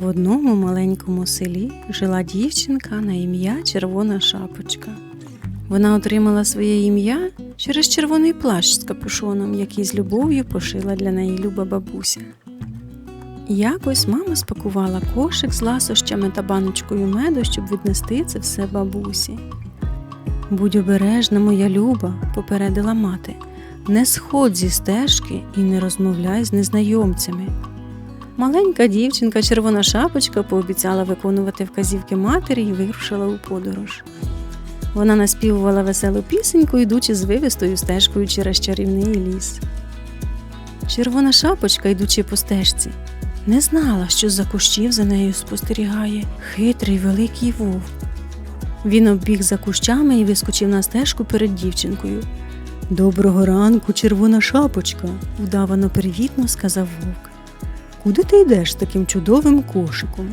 В одному маленькому селі жила дівчинка на ім'я Червона Шапочка. Вона отримала своє ім'я через червоний плащ з капюшоном, який з любов'ю пошила для неї люба бабуся. Якось мама спакувала кошик з ласощами та баночкою меду, щоб віднести це все бабусі. Будь обережна, моя люба, попередила мати. Не сходь зі стежки і не розмовляй з незнайомцями. Маленька дівчинка Червона шапочка пообіцяла виконувати вказівки матері і вирушила у подорож. Вона наспівувала веселу пісеньку, йдучи з вивистою стежкою через чарівний ліс. Червона шапочка, йдучи по стежці, не знала, що за кущів за нею спостерігає хитрий великий вовк. Він оббіг за кущами і вискочив на стежку перед дівчинкою. Доброго ранку, червона шапочка, вдавано привітно сказав вовк. Куди ти йдеш з таким чудовим кошиком?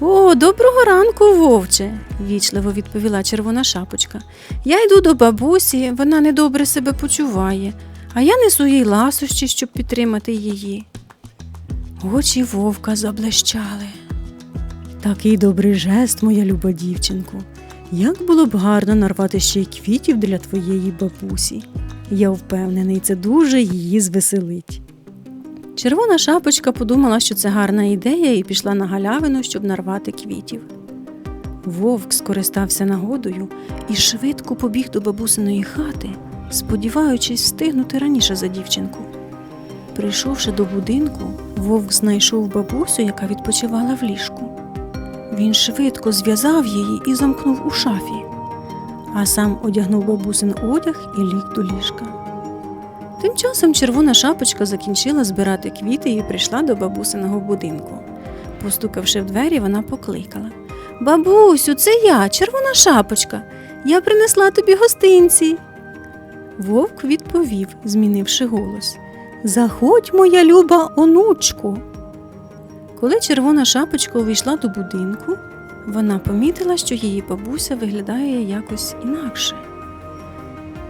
О, доброго ранку, вовче, вічливо відповіла червона шапочка. Я йду до бабусі, вона недобре себе почуває, а я несу їй ласощі, щоб підтримати її. Очі вовка заблищали. Такий добрий жест, моя люба дівчинко. Як було б гарно нарвати ще й квітів для твоєї бабусі. Я впевнений, це дуже її звеселить. Червона шапочка подумала, що це гарна ідея, і пішла на галявину, щоб нарвати квітів. Вовк скористався нагодою і швидко побіг до бабусиної хати, сподіваючись встигнути раніше за дівчинку. Прийшовши до будинку, вовк знайшов бабусю, яка відпочивала в ліжку. Він швидко зв'язав її і замкнув у шафі, а сам одягнув бабусин одяг і ліг до ліжка. Тим часом червона шапочка закінчила збирати квіти і прийшла до бабусиного будинку. Постукавши в двері, вона покликала Бабусю, це я, червона шапочка. Я принесла тобі гостинці. Вовк відповів, змінивши голос Заходь, моя люба онучку. Коли червона шапочка увійшла до будинку, вона помітила, що її бабуся виглядає якось інакше.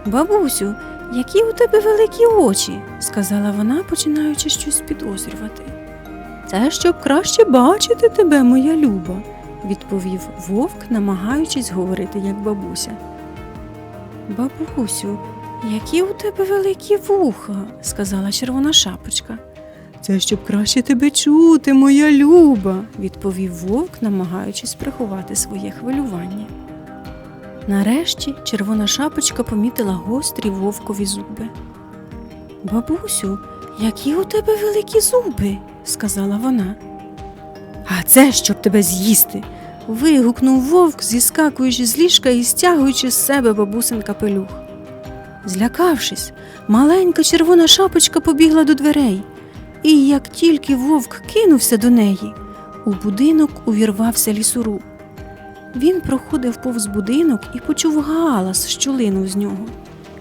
Бабусю, які у тебе великі очі, сказала вона, починаючи щось підозрювати. Це щоб краще бачити тебе, моя люба, відповів вовк, намагаючись говорити як бабуся. Бабусю, які у тебе великі вуха, сказала червона шапочка. Це щоб краще тебе чути, моя люба, відповів вовк, намагаючись приховати своє хвилювання. Нарешті червона шапочка помітила гострі вовкові зуби. Бабусю, які у тебе великі зуби, сказала вона. А це щоб тебе з'їсти. вигукнув вовк, зіскакуючи з ліжка і стягуючи з себе бабусин капелюх. Злякавшись, маленька червона шапочка побігла до дверей, і як тільки вовк кинувся до неї, у будинок увірвався лісоруб. Він проходив повз будинок і почув галас, що линув з нього.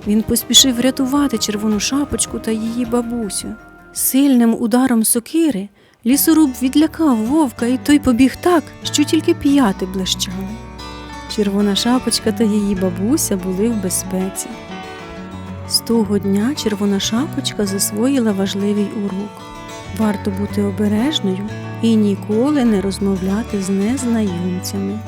Він поспішив врятувати червону шапочку та її бабусю. Сильним ударом сокири лісоруб відлякав вовка, і той побіг так, що тільки п'яти блищали. Червона шапочка та її бабуся були в безпеці. З того дня червона шапочка засвоїла важливий урок. Варто бути обережною і ніколи не розмовляти з незнайомцями.